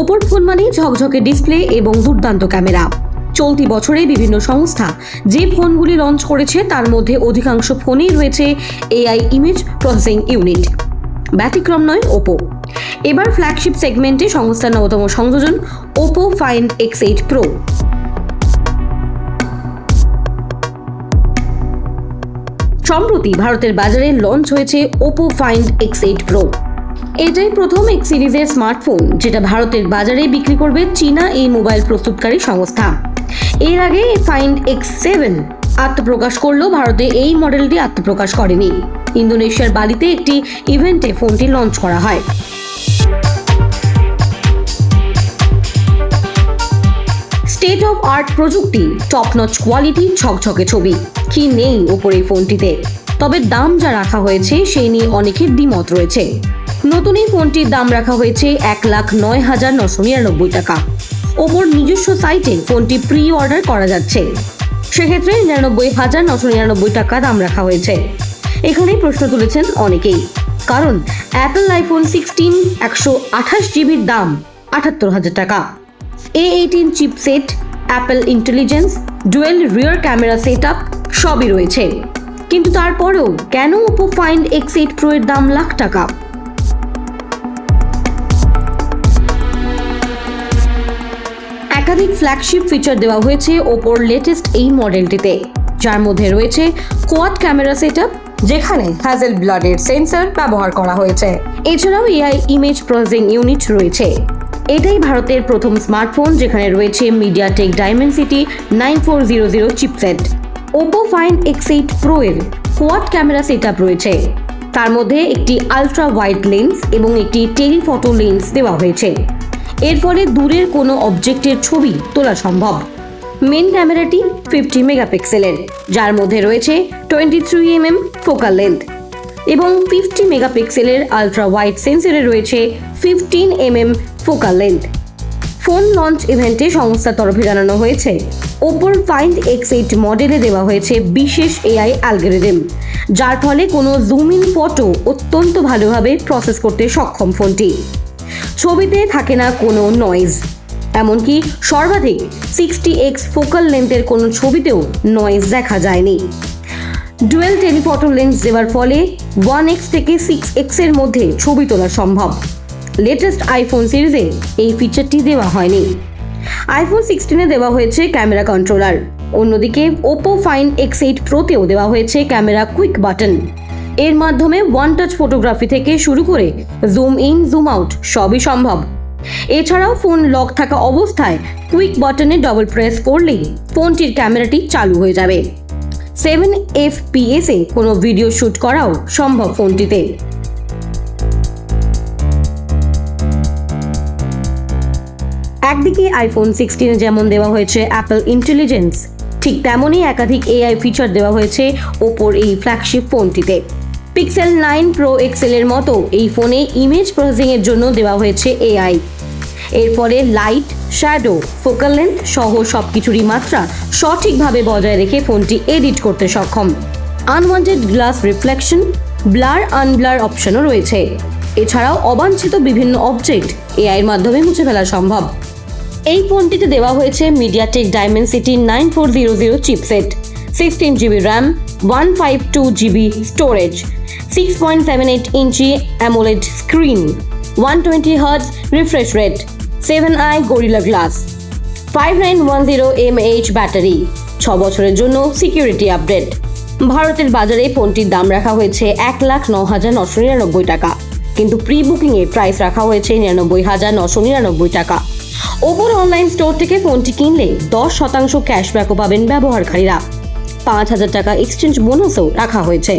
ওপর ফোন মানেই ঝকঝকে ডিসপ্লে এবং দুর্দান্ত ক্যামেরা। চলতি বছরে বিভিন্ন সংস্থা যে ফোনগুলি লঞ্চ করেছে, তার মধ্যে অধিকাংশ ফোনেই রয়েছে এআই ইমেজ প্রসেসিং ইউনিট ব্যতিক্রম নয় ওপো এবার ফ্ল্যাগশিপ সেগমেন্টে সংস্থার নবতম সংযোজন Oppo Find X eight Pro সম্প্রতি ভারতের বাজারে লঞ্চ হয়েছে Oppo Find X eight Pro এটাই প্রথম এক্স সিরিজের স্মার্টফোন, যেটা ভারতের বাজারে বিক্রি করবে চীনা এই মোবাইল প্রস্তুতকারী সংস্থা। এর আগে ফাইন্ড এক্স সেভেন আত্মপ্রকাশ করলেও ভারতে এই মডেলটি আত্মপ্রকাশ করেনি। ইন্দোনেশিয়ার বালিতে একটি ইভেন্টে ফোনটি লঞ্চ করা হয়। স্টেট অফ আর্ট প্রযুক্তি টপ নচ কোয়ালিটি ছকছকে ছবি। কি নেই ওপরে ফোনটিতে? তবে দাম যা রাখা হয়েছে, সেই নিয়ে অনেকের দ্বিমত রয়েছে। নতুন এই ফোনটির দাম রাখা হয়েছে এক লাখ নয় হাজার নশো নিরানব্বই টাকা। ওপর নিজস্ব সাইটে ফোনটি প্রি অর্ডার করা যাচ্ছে। সেক্ষেত্রে নিরানব্বই হাজার নশো নিরানব্বই টাকা দাম রাখা হয়েছে। এখানেই প্রশ্ন তুলেছেন অনেকেই। কারণ অ্যাপল আইফোন সিক্সটিন একশো আঠাশ জিবির দাম আটাত্তর হাজার টাকা। A eighteen chipset Apple intelligence dual rear camera set up সবই রয়েছে। কিন্তু তারপরেও কেন Oppo Find X eight Pro এর দাম লাখ টাকা? একাধিক ফ্ল্যাগশিপ ফিচার দেওয়া হয়েছে ওপোর লেটেস্ট এই মডেলটিতে যার মধ্যে রয়েছে কোয়াড ক্যামেরা সেট যেখানে হ্যাজেল ব্লাডের সেন্সর ব্যবহার করা হয়েছে। এছাড়াও এআই ইমেজ প্রসেসিং ইউনিট রয়েছে। এটাই ভারতের প্রথম স্মার্টফোন যেখানে রয়েছে MediaTek Dimensity nine four zero zero chipset Oppo Find X eight Pro এর কোয়াড ক্যামেরা সেট রয়েছে। তার মধ্যে একটি আলট্রা ওয়াইড লেন্স এবং একটি টেলিফটো লেন্স দেওয়া হয়েছে। এর ফলে দূরের কোনো অবজেক্টের ছবি তোলা সম্ভব। মেন ক্যামেরাটি ফিফটি মেগাপিক্সেলের যার মধ্যে রয়েছে twenty three mm focal length এবং ফিফটি মেগাপিক্সেলের আলট্রা ওয়াইড সেন্সরে রয়েছে fifteen mm focal length phone launch ইভেন্টে সংস্থার তরফে জানানো হয়েছে ওপোর ফাইন্ড এক্স এইট মডেলে দেওয়া হয়েছে বিশেষ এআই অ্যালগোরিদম যার ফলে কোনো জুম ইন ফটো অত্যন্ত ভালোভাবে প্রসেস করতে সক্ষম ফোনটি ছবিতে থাকে না কোনো নয়েজ এমনকি সর্বাধিক সিক্সটি এক্স ফোকাল লেন্থের কোনো ছবিতেও নয়েজ দেখা যায়নি। ডুয়েল টেলিফটো লেন্স দেওয়ার ফলে ওয়ান এক্স থেকে সিক্স এক্সের মধ্যে ছবি তোলা সম্ভব। লেটেস্ট আইফোন সিরিজে এই ফিচারটি দেওয়া হয়নি। আইফোন সিক্সটিনে দেওয়া হয়েছে ক্যামেরা কন্ট্রোলার অন্যদিকে ওপো ফাইন এক্স এইট প্রোতেও দেওয়া হয়েছে ক্যামেরা কুইক বাটন এর মাধ্যমে ওয়ান টাচ ফটোগ্রাফি থেকে শুরু করে জুম ইন জুম আউট সবই সম্ভব। এছাড়াও ফোন লক থাকা অবস্থায় কুইক বাটনে ডবল প্রেস করলেই ফোনটির ক্যামেরাটি চালু হয়ে যাবে। সেভেন এফ পিএসে কোনো ভিডিও শ্যুট করাও সম্ভব ফোনটিতে একদিকে আইফোন সিক্সটিনে যেমন দেওয়া হয়েছে অ্যাপল ইন্টেলিজেন্স ঠিক তেমনই একাধিক এআই ফিচার দেওয়া হয়েছে ওপোর এই ফ্ল্যাগশিপ ফোনটিতে পিক্সেল নাইন প্রো এক্সেলের মতো এই ফোনে ইমেজ প্রসেসিংয়ের জন্য দেওয়া হয়েছে এআই এর ফলে লাইট শ্যাডো ফোকাল লেন্থ সহ সব কিছুরই মাত্রা সঠিকভাবে বজায় রেখে ফোনটি এডিট করতে সক্ষম। Unwanted glass reflection blur unblur অপশনও রয়েছে। এছাড়াও অবাঞ্ছিত বিভিন্ন অবজেক্ট এআইয়ের মাধ্যমে মুছে ফেলা সম্ভব। এই ফোনটিতে দেওয়া হয়েছে MediaTek Dimensity nine four zero zero chipset sixteen GB RAM one five two GB storage six point seven eight inch AMOLED screen one twenty hertz refresh rate seven i Gorilla glass five nine one zero battery ছ বছরের জন্য security update ভারতের বাজারে ফোনটির দাম রাখা হয়েছে এক লাখ ন হাজার নশো নিরানব্বই টাকা, কিন্তু প্রি বুকিংয়ে প্রাইস রাখা হয়েছে নিরানব্বই হাজার নশো নিরানব্বই টাকা। ওপর অনলাইন স্টোর থেকে ফোনটি কিনলে দশ শতাংশ ক্যাশব্যাকও পাবেন ব্যবহারকারীরা। পাঁচ হাজার টাকা এক্সচেঞ্জ বোনাসও রাখা হয়েছে।